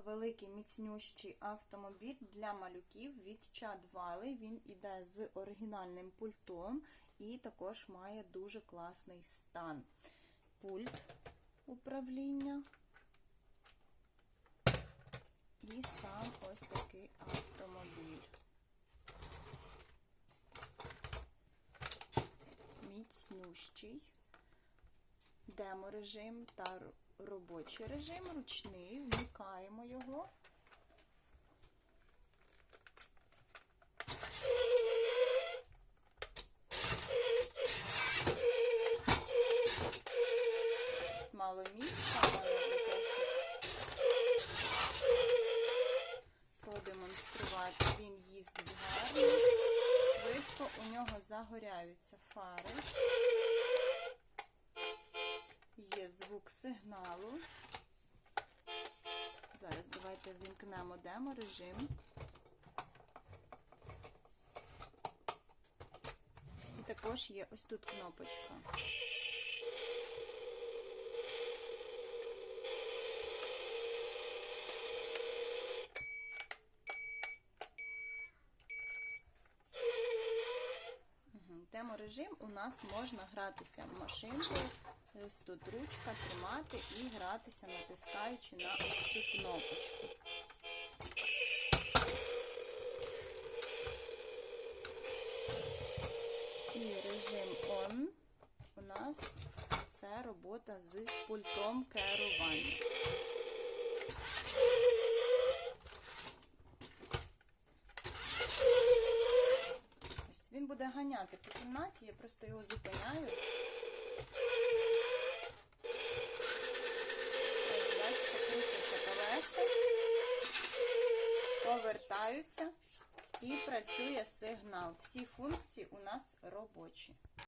великий міцнющий автомобіль для малюків від Chad Valley. Він іде з оригінальним пультом і також має дуже класний стан. Пульт управління. І сам ось такий автомобіль. Міцнющий. Демо-режим та робочий режим, ручний, вмикаємо його. Мало місця, але продемонструвати, він їздить гарно, швидко, у нього загоряються фари. Звук сигналу. Зараз давайте ввімкнемо демо режим. І також є ось тут кнопочка. Мгм. Демо-режим у нас можна гратися машинкою. Ось тут ручка тримати і гратися, натискаючи на ось цю кнопочку. І режим ON у нас це робота з пультом керування. Буде ганяти по кімнаті, я просто його зупиняю. Ось, бачите, крутяться колеса, повертаються і працює сигнал. Всі функції у нас робочі.